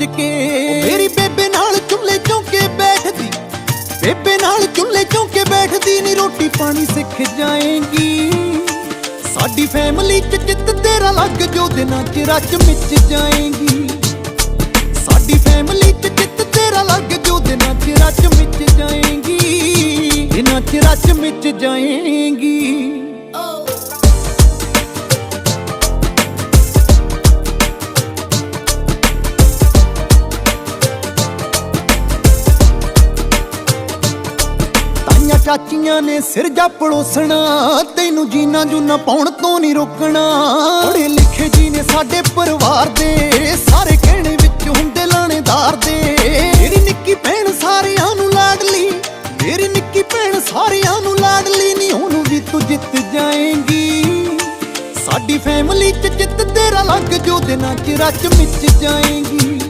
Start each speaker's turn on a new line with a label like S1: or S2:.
S1: ਖਿੱਚ ਕੇ। ਮੇਰੀ ਬੇਬੇ ਨਾਲ ਚੁੱਲ੍ਹੇ ਚੌਂਕੇ ਬੈਠਦੀ। ਬੇਬੇ ਨਾਲ ਚੁੱਲ੍ਹੇ ਚੌਂਕੇ ਬੈਠਦੀ, ਨੀ ਰੋਟੀ ਪਾਣੀ ਸਿੱਖ ਜਾਏਂਗੀ। ਸਾਡੀ ਫੈਮਿਲੀ ਚ ਜਿੱਤ ਤੇਰਾ ਲੱਗ ਜੋ ਦਿਨਾਂ ਚ ਰਚ ਮਿਚ ਜਾਏਗੀ। ਸਾਡੀ ਫੈਮਿਲੀ ਚ ਜਿੱਤ ਤੇਰਾ ਲੱਗ ਜੋ ਦਿਨਾਂ ਚ ਰਚ ਮਿਚ ਜਾਏਗੀ। ਦਿਨਾਂ ਚ ਰਚ ਮਿਚ ਜਾਏਗੀ। ਚਾਚੀਆਂ ਨੇ ਸਿਰ ਜਾ ਪੜੋਸਣਾ, ਤੈਨੂੰ ਜੀਨਾ ਜੂਨਾ ਪਾਉਣ ਤੋਂ ਨਹੀਂ ਰੋਕਣਾ। ਪੜੇ ਲਿਖੇ ਜੀ ਨੇ ਸਾਡੇ ਪਰਿਵਾਰ ਦੇ, ਸਾਰੇ ਕਹਿਣੇ ਵਿੱਚ ਹੁੰਦੇ ਲਾਣੇਦਾਰ ਦੇ। ਮੇਰੀ ਨਿੱਕੀ ਭੈਣ ਸਾਰਿਆਂ ਨੂੰ ਲਾਡਲੀ ਮੇਰੀ ਨਿੱਕੀ ਭੈਣ ਸਾਰਿਆਂ ਨੂੰ ਲਾਡਲੀ ਨਹੀਂ ਉਹਨੂੰ ਵੀ ਤੂੰ ਜਿੱਤ ਜਾਏਂਗੀ। ਸਾਡੀ ਫੈਮਿਲੀ ਚ ਜਿੱਤ ਤੇਰਾ ਲੱਗ, ਜੋ ਦਿਨਾਂ ਚ ਰੱਜ ਮਿਚ ਜਾਏਂਗੀ।